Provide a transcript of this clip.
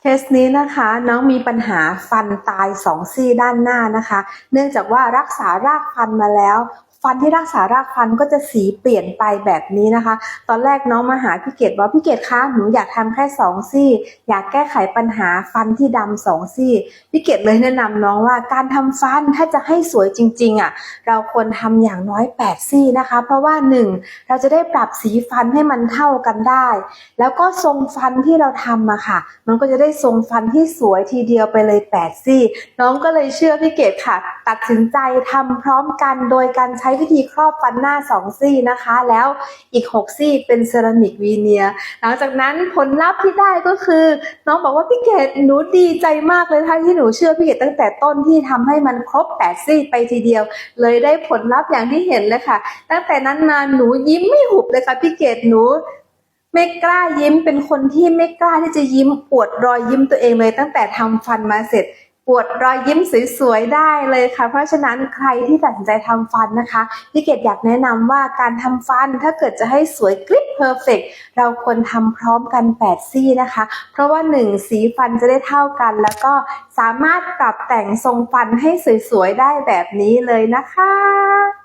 เคสนี้นะคะน้องมีปัญหาฟันตายสองซี่ด้านหน้านะคะ เนื่องจากว่ารักษารากฟันมาแล้ว ฟันที่รักษารากฟันก็จะสีเปลี่ยนไปแบบนี้นะคะ ตอนแรกน้องมาหาพี่เกดว่าพี่เกดคะหนูอยากทำแค่สองซี่ อยากแก้ไขปัญหาฟันที่ดำสองซี่พี่เกดเลยแนะนำน้องว่าการทำฟันถ้าจะให้สวยจริงๆอะเราควรทำอย่างน้อย 8 ซี่นะคะ เพราะว่าหนึ่งเราจะได้ปรับสีฟันให้มันเท่ากันได้ แล้วก็ทรงฟันที่เราทำอะค่ะ มันก็จะได้ทรงฟันที่สวยทีเดียวไปเลย 8 ซี่ น้องก็เลยเชื่อพี่เกดค่ะ ตัดสินใจทำพร้อมกันโดยการใช้ช้วิธีครอบฟันหน้า 2 ซี่นะคะ แล้วอีก 6 ซี่เป็นเซรามิกวีเนียหลังจากนั้นผลลัพธ์ที่ได้ก็คือ น้องบอกว่าพี่เกดหนูดีใจมากเลยค่ะที่หนูเชื่อพี่เกดตั้งแต่ต้นที่ทำให้มันครบ 8 ซี่ไปทีเดียว เลยได้ผลลัพธ์อย่างที่เห็นเลยค่ะ ตั้งแต่นั้นมาหนูยิ้มไม่หุบเลยค่ะพี่เกดหนูไม่กล้ายิ้มเป็นคนที่ไม่กล้าที่จะยิ้มปวดรอยยิ้มตัวเองเลยตั้งแต่ทำฟันมาเสร็จ ปวดรอยยิ้มสวยๆได้เลยค่ะ เพราะฉะนั้นใครที่ตัดสินใจทำฟันนะคะพี่เกดอยากแนะนำว่าการทำฟันถ้าเกิดจะให้สวยกริบเพอร์เฟกเราควรทำพร้อมกัน 8 ซี่นะคะ เพราะว่า 1 สีฟันจะได้เท่ากัน แล้วก็สามารถปรับแต่งทรงฟันให้สวยๆได้แบบนี้เลยนะคะ